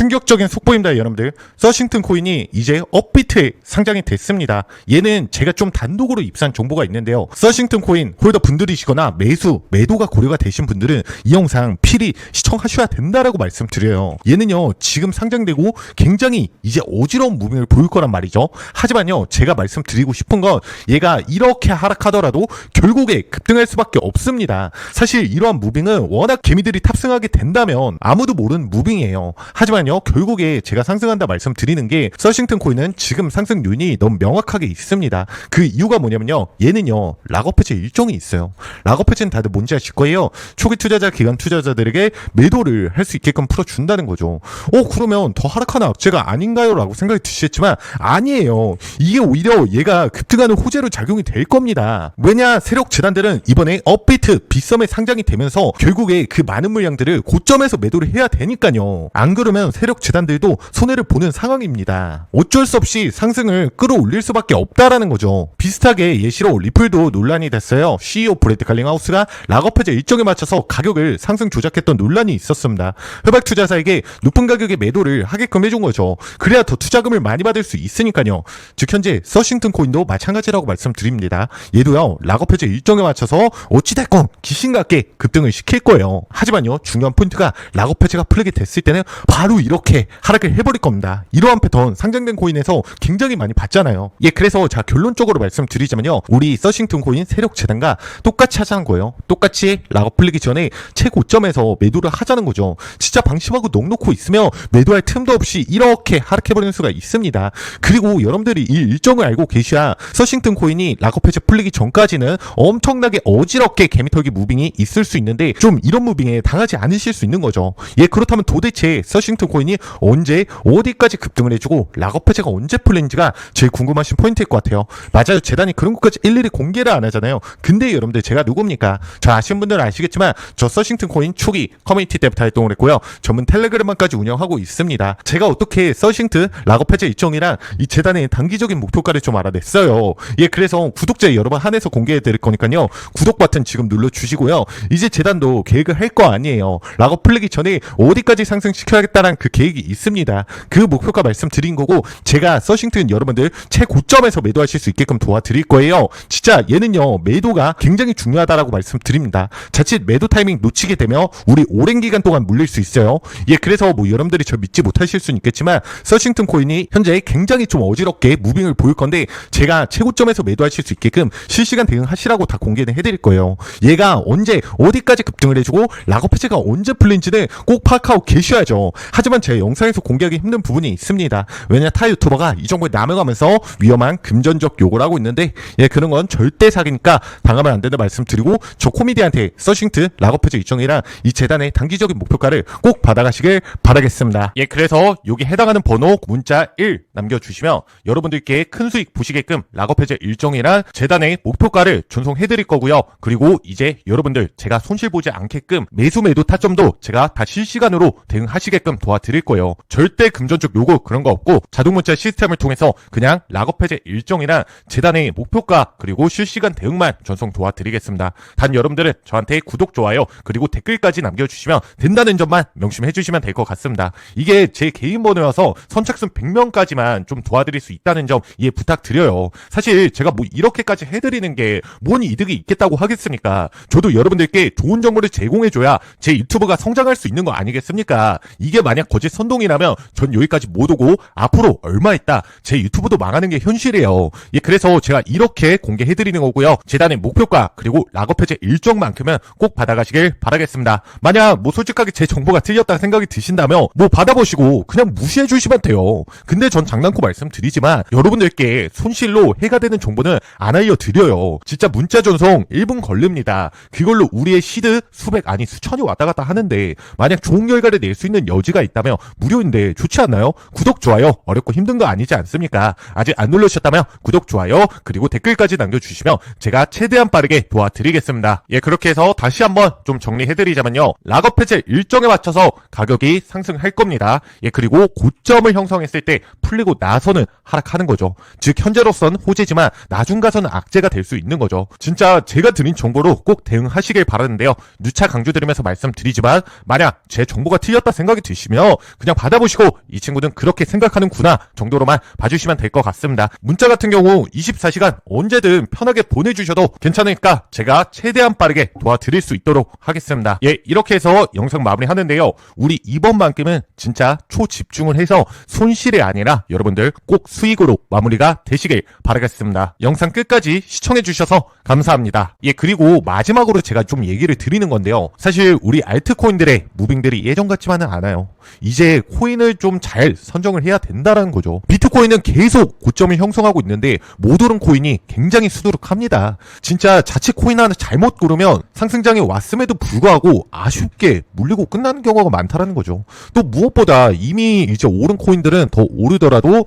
충격적인 속보입니다, 여러분들. 서싱턴 코인이 이제 업비트에 상장이 됐습니다. 얘는 제가 좀 단독으로 입수한 정보가 있는데요. 서싱턴 코인 홀더 분들이시거나 매수, 매도가 고려가 되신 분들은 이 영상 필히 시청하셔야 된다라고 말씀드려요. 얘는요, 지금 상장되고 굉장히 이제 어지러운 무빙을 보일 거란 말이죠. 하지만요, 제가 말씀드리고 싶은 건 얘가 이렇게 하락하더라도 결국에 급등할 수밖에 없습니다. 사실 이러한 무빙은 워낙 개미들이 탑승하게 된다면 아무도 모르는 무빙이에요. 하지만요, 결국에 제가 상승한다 말씀드리는 게 서싱턴 코인은 지금 상승 요인이 너무 명확하게 있습니다. 그 이유가 뭐냐면요, 얘는요, 락업해제 일정이 있어요. 락업해제는 다들 뭔지 아실 거예요. 초기 투자자, 기관 투자자들에게 매도를 할 수 있게끔 풀어준다는 거죠. 어, 그러면 더 하락하는 악재가 아닌가요? 라고 생각이 드시겠지만, 아니에요. 이게 오히려 얘가 급등하는 호재로 작용이 될 겁니다. 왜냐, 세력 재단들은 이번에 업비트 빗썸에 상장이 되면서 결국에 그 많은 물량들을 고점에서 매도를 해야 되니까요. 안 그러면 세력 재단들도 손해를 보는 상황입니다. 어쩔 수 없이 상승을 끌어올릴 수밖에 없다라는 거죠. 비슷하게 예시로 리플도 논란이 됐어요. CEO 브래드 칼링하우스가 락업 해제 일정에 맞춰서 가격을 상승 조작했던 논란이 있었습니다. 협약 투자사에게 높은 가격에 매도를 하게끔 해준 거죠. 그래야 더 투자금을 많이 받을 수 있으니까요. 즉 현재 서싱턴 코인도 마찬가지라고 말씀드립니다. 얘도요 락업 해제 일정에 맞춰서 어찌됐건 귀신 같게 급등을 시킬 거예요. 하지만요 중요한 포인트가 락업 해제가 풀리게 됐을 때는 바로 이렇게 하락을 해버릴 겁니다. 이러한 패턴 상장된 코인에서 굉장히 많이 봤잖아요. 예 그래서 자 결론적으로 말씀드리자면요 우리 서싱턴 코인 세력 재단과 똑같이 하자는 거예요. 똑같이 락업 풀리기 전에 최고점에서 매도를 하자는 거죠. 진짜 방심하고 넉놓고 있으면 매도할 틈도 없이 이렇게 하락해버리는 수가 있습니다. 그리고 여러분들이 이 일정을 알고 계셔야 서싱턴 코인이 락업 해제 풀리기 전까지는 엄청나게 어지럽게 개미털기 무빙이 있을 수 있는데 좀 이런 무빙에 당하지 않으실 수 있는 거죠. 예 그렇다면 도대체 서싱턴 코인이 언제 어디까지 급등을 해주고 락업 해제가 언제 풀리는지가 제일 궁금하신 포인트일 것 같아요. 맞아요 재단이 그런 것까지 일일이 공개를 안 하잖아요. 근데 여러분들 제가 누굽니까? 저 아시는 분들은 아시겠지만 저 서싱턴 코인 초기 커뮤니티 때부터 활동을 했고요. 전문 텔레그램만까지 운영하고 있습니다. 제가 어떻게 서싱트 락업 해제 일정이랑 이 재단의 단기적인 목표가를 좀 알아냈어요. 예, 그래서 구독자 여러 번 한해서 공개해 드릴 거니까요. 구독 버튼 지금 눌러 주시고요. 이제 재단도 계획을 할 거 아니에요. 락업 풀리기 전에 어디까지 상승시켜야겠다는 그 계획이 있습니다. 그 목표가 말씀드린 거고 제가 서싱튼 여러분들 최고점에서 매도하실 수 있게끔 도와드릴 거예요. 진짜 얘는요 매도가 굉장히 중요하다라고 말씀드립니다. 자칫 매도 타이밍 놓치게 되면 우리 오랜 기간 동안 물릴 수 있어요. 예, 그래서 뭐 여러분들이 저 믿지 못하실 수는 있겠지만 서싱턴 코인이 현재 굉장히 좀 어지럽게 무빙을 보일 건데 제가 최고점에서 매도하실 수 있게끔 실시간 대응하시라고 다 공개는 해드릴 거예요. 얘가 언제 어디까지 급등을 해주고 락업 해제가 언제 풀린지는 꼭 파악하고 계셔야죠. 하지만 제 영상에서 공개하기 힘든 부분이 있습니다. 왜냐 타 유튜버가 이 정보에 남용하면서 위험한 금전적 요구를 하고 있는데 예 그런 건 절대 사기니까 당하면 안 된다 말씀드리고 저 코미디한테 서싱트 락업 해제 일정이랑 이 재단의 단기적인 목표가를 꼭 받아가시길 바라겠습니다. 예 그래서 여기 해당하는 번호 문자 1 남겨주시면 여러분들께 큰 수익 보시게끔 락업 해제 일정이랑 재단의 목표가를 전송해드릴 거고요. 그리고 이제 여러분들 제가 손실 보지 않게끔 매수 매도 타점도 제가 다 실시간으로 대응하시게끔 도와드릴 거예요. 절대 금전적 요구 그런 거 없고 자동 문자 시스템을 통해서 그냥 락업 해제 일정이랑 재단의 목표가 그리고 실시간 대응만 전송 도와드리겠습니다. 단 여러분들은 저한테 구독 좋아요 그리고 댓글까지 남겨주시면 된다는 점만 명심해 주시면 될 것 같습니다. 이게 제 개인 번호여서 선착순 100명까지만 좀 도와드릴 수 있다는 점 이해 부탁드려요. 사실 제가 뭐 이렇게까지 해드리는 게 뭔 이득이 있겠다고 하겠습니까? 저도 여러분들께 좋은 정보를 제공해줘야 제 유튜브가 성장할 수 있는 거 아니겠습니까? 이게 만약 거짓 선동이라면 전 여기까지 못 오고 앞으로 얼마 있다 제 유튜브도 망하는 게 현실이에요. 예, 그래서 제가 이렇게 공개해드리는 거고요. 재단의 목표가 그리고 락업 해제 일정만큼은 꼭 받아가시길 바라겠습니다. 만약 뭐 솔직하게 제 정보가 틀렸다 생각이 드신다면 뭐 받아보시고 그냥 무시해 주시면 돼요. 근데 전 장난코 말씀드리지만 여러분들께 손실로 해가 되는 정보는 안 알려드려요. 진짜 문자 전송 1분 걸립니다. 그걸로 우리의 시드 수백 아니 수천이 왔다 갔다 하는데 만약 좋은 결과를 낼 수 있는 여지가 있다 면 무료인데 좋지 않나요? 구독 좋아요 어렵고 힘든 거 아니지 않습니까? 아직 안 눌러주셨다면 구독 좋아요 그리고 댓글까지 남겨주시면 제가 최대한 빠르게 도와드리겠습니다. 예 그렇게 해서 다시 한번 좀 정리해드리자면요 락업 해제 일정에 맞춰서 가격이 상승할 겁니다. 예 그리고 고점을 형성했을 때 풀리고 나서는 하락하는 거죠. 즉 현재로선 호재지만 나중 가서는 악재가 될 수 있는 거죠. 진짜 제가 드린 정보로 꼭 대응하시길 바라는데요. 누차 강조드리면서 말씀드리지만 만약 제 정보가 틀렸다 생각이 드시면 그냥 받아보시고 이 친구는 그렇게 생각하는구나 정도로만 봐주시면 될 것 같습니다. 문자 같은 경우 24시간 언제든 편하게 보내주셔도 괜찮으니까 제가 최대한 빠르게 도와드릴 수 있도록 하겠습니다. 예, 이렇게 해서 영상 마무리하는데요. 우리 이번만큼은 진짜 초집중을 해서 손실이 아니라 여러분들 꼭 수익으로 마무리가 되시길 바라겠습니다. 영상 끝까지 시청해주셔서 감사합니다. 예, 그리고 마지막으로 제가 좀 얘기를 드리는 건데요. 사실 우리 알트코인들의 무빙들이 예전 같지만은 않아요. 이제 코인을 좀 잘 선정을 해야 된다라는 거죠. 비트코인은 계속 고점을 형성하고 있는데 못 오른 코인이 굉장히 수두룩합니다. 진짜 자칫 코인 하나 잘못 고르면 상승장에 왔음에도 불구하고 아쉽게 물리고 끝나는 경우가 많다라는 거죠. 또 무엇보다 이미 이제 오른 코인들은 더 오르더라도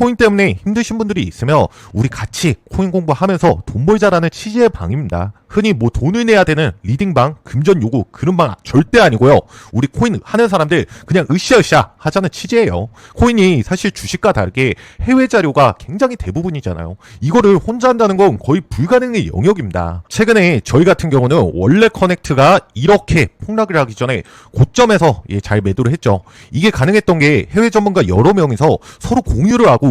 코인 때문에 힘드신 분들이 있으면 우리 같이 코인 공부하면서 돈 벌자라는 취지의 방입니다. 흔히 뭐 돈을 내야 되는 리딩방, 금전 요구 그런 방 절대 아니고요. 우리 코인 하는 사람들 그냥 으쌰으쌰 하자는 취지예요. 코인이 사실 주식과 다르게 해외 자료가 굉장히 대부분이잖아요. 이거를 혼자 한다는 건 거의 불가능의 영역입니다. 최근에 저희 같은 경우는 원래 커넥트가 이렇게 폭락을 하기 전에 고점에서 예, 잘 매도를 했죠. 이게 가능했던 게 해외 전문가 여러 명이서 서로 공유를 하고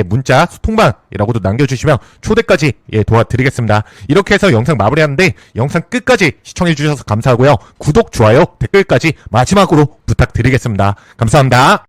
예, 문자 소통방이라고도 남겨주시면 초대까지 예, 도와드리겠습니다. 이렇게 해서 영상 마무리하는데 영상 끝까지 시청해주셔서 감사하고요. 구독, 좋아요, 댓글까지 마지막으로 부탁드리겠습니다. 감사합니다.